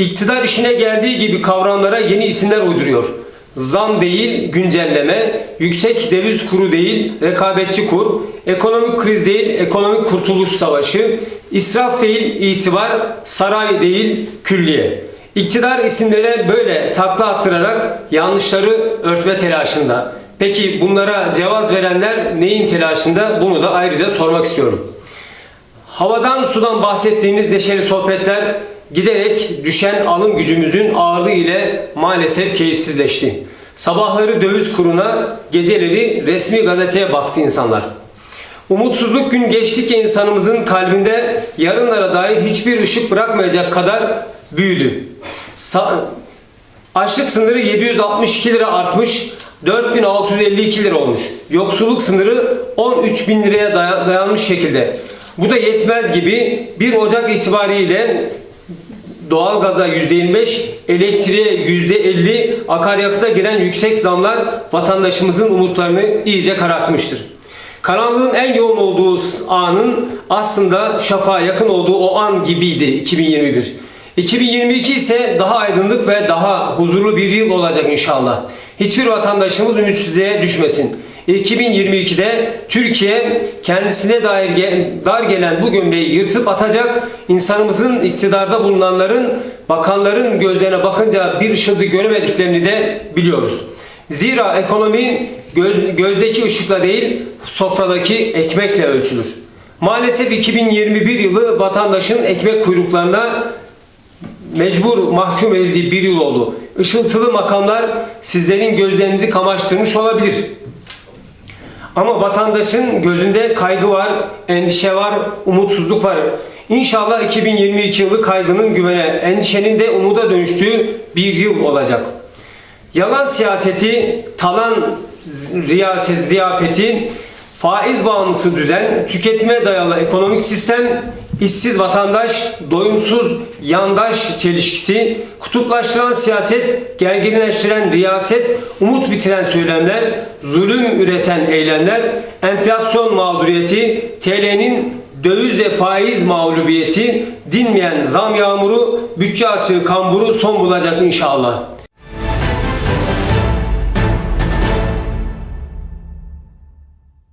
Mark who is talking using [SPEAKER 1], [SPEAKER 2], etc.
[SPEAKER 1] İktidar işine geldiği gibi kavramlara yeni isimler uyduruyor. Zam değil, güncelleme, yüksek döviz kuru değil, rekabetçi kur, ekonomik kriz değil, ekonomik kurtuluş savaşı, israf değil, itibar, saray değil, külliye. İktidar isimlere böyle takla attırarak yanlışları örtme telaşında. Peki bunlara cevaz verenler neyin telaşında? Bunu da ayrıca sormak istiyorum. Havadan sudan bahsettiğimiz neşeli sohbetler giderek düşen alım gücümüzün ağırlığı ile maalesef keyifsizleşti. Sabahları döviz kuruna, geceleri resmi gazeteye baktı insanlar. Umutsuzluk gün geçtikçe insanımızın kalbinde yarınlara dair hiçbir ışık bırakmayacak kadar büyüdü. Sa- Açlık sınırı 762 lira artmış, 4652 lira olmuş. Yoksulluk sınırı 13 bin liraya daya- dayanmış şekilde. Bu da yetmez gibi 1 Ocak itibariyle doğalgaza %25, elektriğe %50, akaryakıta gelen yüksek zamlar vatandaşımızın umutlarını iyice karartmıştır. Karanlığın en yoğun olduğu anın aslında şafağa yakın olduğu o an gibiydi 2021. 2022 ise daha aydınlık ve daha huzurlu bir yıl olacak inşallah. Hiçbir vatandaşımız ümitsizliğe düşmesin. 2022'de Türkiye kendisine dair dar gelen bu gömleği yırtıp atacak, insanımızın iktidarda bulunanların, bakanların gözlerine bakınca bir ışıldı göremediklerini de biliyoruz. Zira ekonomi göz, gözdeki ışıkla değil, sofradaki ekmekle ölçülür. Maalesef 2021 yılı vatandaşın ekmek kuyruklarına mecbur mahkum edildiği bir yıl oldu. Işıltılı makamlar sizlerin gözlerinizi kamaştırmış olabilir. Ama vatandaşın gözünde kaygı var, endişe var, umutsuzluk var. İnşallah 2022 yılı kaygının güvene, endişenin de umuda dönüştüğü bir yıl olacak. Yalan siyaseti, talan riyaset ziyafeti, faiz bağımlısı düzen, tüketime dayalı ekonomik sistem, işsiz vatandaş, doyumsuz yandaş çelişkisi, kutuplaştıran siyaset, gerginleştiren riyaset, umut bitiren söylemler, zulüm üreten eylemler, enflasyon mağduriyeti, TL'nin döviz ve faiz mağlubiyeti, dinmeyen zam yağmuru, bütçe açığı kamburu son bulacak inşallah.